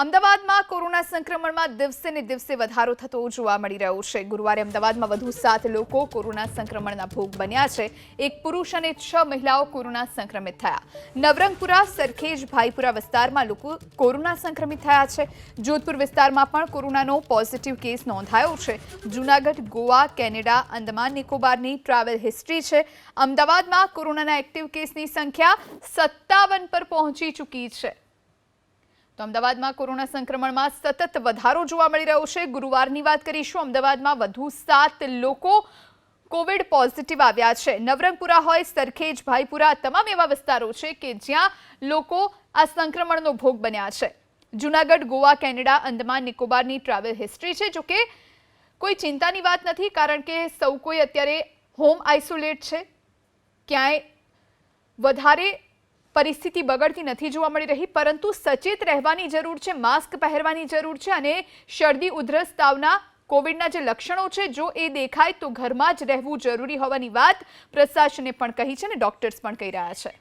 અમદાવાદમાં કોરોના સંક્રમણમાં દિવસે ને દિવસે વધારો થતો જોવા મળી રહ્યો છે. ગુરુવારે અમદાવાદમાં વધુ સાત લોકો કોરોના સંક્રમણના ભોગ બન્યા છે. એક પુરુષ અને છ મહિલાઓ કોરોના સંક્રમિત થયા. નવરંગપુરા, સરખેજ, ભાઈપુરા વિસ્તારમાં લોકો કોરોના સંક્રમિત થયા છે. જોધપુર વિસ્તારમાં પણ કોરોનાનો પોઝિટિવ કેસ નોંધાયો છે. જૂનાગઢ, ગોવા, કેનેડા, અંદમાન, નિકોબારની ટ્રાવેલ હિસ્ટ્રી છે. અમદાવાદમાં કોરોનાના એક્ટિવ કેસની સંખ્યા સત્તાવન પર પહોંચી ચૂકી છે. તો અમદાવાદમાં કોરોના સંક્રમણમાં સતત વધારો જોવા મળી રહ્યો છે. ગુરુવારની વાત કરીશું. અમદાવાદમાં વધુ સાત લોકો કોવિડ પોઝિટિવ આવ્યા છે. નવરંગપુરા હોય, સરખેજ, ભાઈપુરા, તમામ એવા વિસ્તારો છે કે જ્યાં લોકો આ સંક્રમણનો ભોગ બન્યા છે. જૂનાગઢ, ગોવા, કેનેડા, અંદમાન, નિકોબારની ટ્રાવેલ હિસ્ટ્રી છે, જોકે કોઈ ચિંતાની વાત નથી, કારણ કે સૌ કોઈ અત્યારે હોમ આઇસોલેટ છે. ક્યાંય વધારે પરિસ્થિતિ બગડતી નથી જોવા મળી રહી, પરંતુ સચેત રહેવાની જરૂર છે, માસ્ક પહેરવાની જરૂર છે અને શરદી ઉધરસ તાવના કોવિડના જે લક્ષણો છે, જો એ દેખાય તો ઘરમાં જ રહેવું જરૂરી હોવાની વાત પ્રશાસને પણ કહી છે અને ડોક્ટર્સ પણ કહી રહ્યા છે.